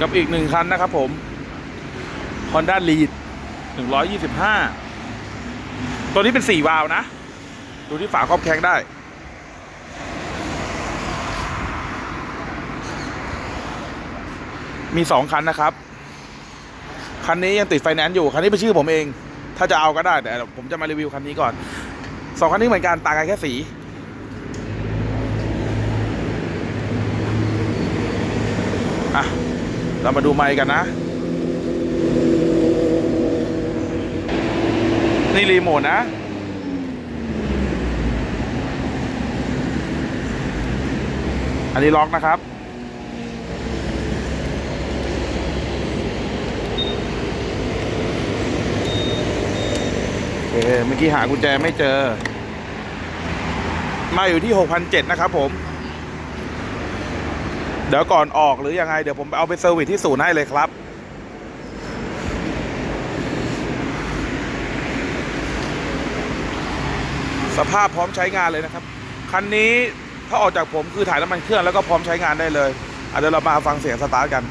กับอีกหนึ่งคันนะครับผม Honda Lead 125 ตัวนี้เป็น 4 วาล์วนะ ดูที่ฝาครอบแข้งได้ มี 2 คันนะครับ คันนี้ยังติดไฟแนนซ์อยู่ คันนี้เป็นชื่อผมเอง ถ้าจะเอาก็ได้ แต่ผมจะมารีวิวคันนี้ก่อนสองคันนี้เหมือนกัน ต่างกันแค่สีอะ เรามาดูไมค์กันนะ นี่รีโมทนะ อันนี้ล็อกนะครับโอเคเมื่อกี้หากุญแจไม่เจอ มาอยู่ที่6,700นะครับผม เดี๋ยวก่อนออกหรือยังไง เดี๋ยวผมเอาไปเซอร์วิสที่ศูนย์ให้เลยครับ สภาพพร้อมใช้งานเลยนะครับ คันนี้ถ้าออกจากผมคือถ่ายน้ำมันเครื่องแล้วก็พร้อมใช้งานได้เลยเดี๋ยวเรามาฟังเสียงสตาร์ทกัน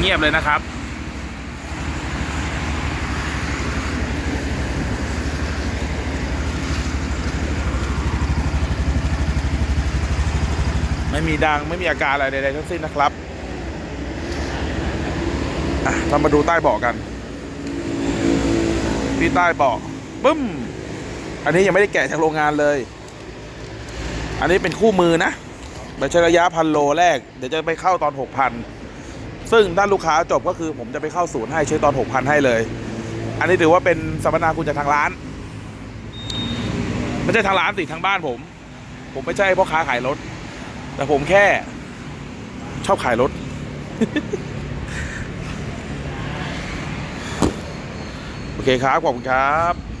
เงียบๆเลยนะครับ ไม่มีดังไม่มีอาการอะไรใดๆทั้งสิ้นนะครับเรามาดูใต้เบาะกัน ที่ใต้เบาะปึ้ม อันนี้ยังไม่ได้แกะจากโรงงานเลย อันนี้เป็นคู่มือนะไม่ใช่ระยะพันโลแรก เดี๋ยวจะไปเข้าตอนหกพันซึ่งด้านลูกค้าจบก็คือผมจะไปเข้าศูนย์ให้ใช้ตอนหกพันให้เลย อันนี้ถือว่าเป็นสัมมนาคุณจากทางร้าน ไม่ใช่ทางร้านสิทางบ้านผม ผมไม่ใช่พ่อค้าขายรถ แต่ผมแค่ชอบขายรถ โอเคครับ ขอบคุณครับ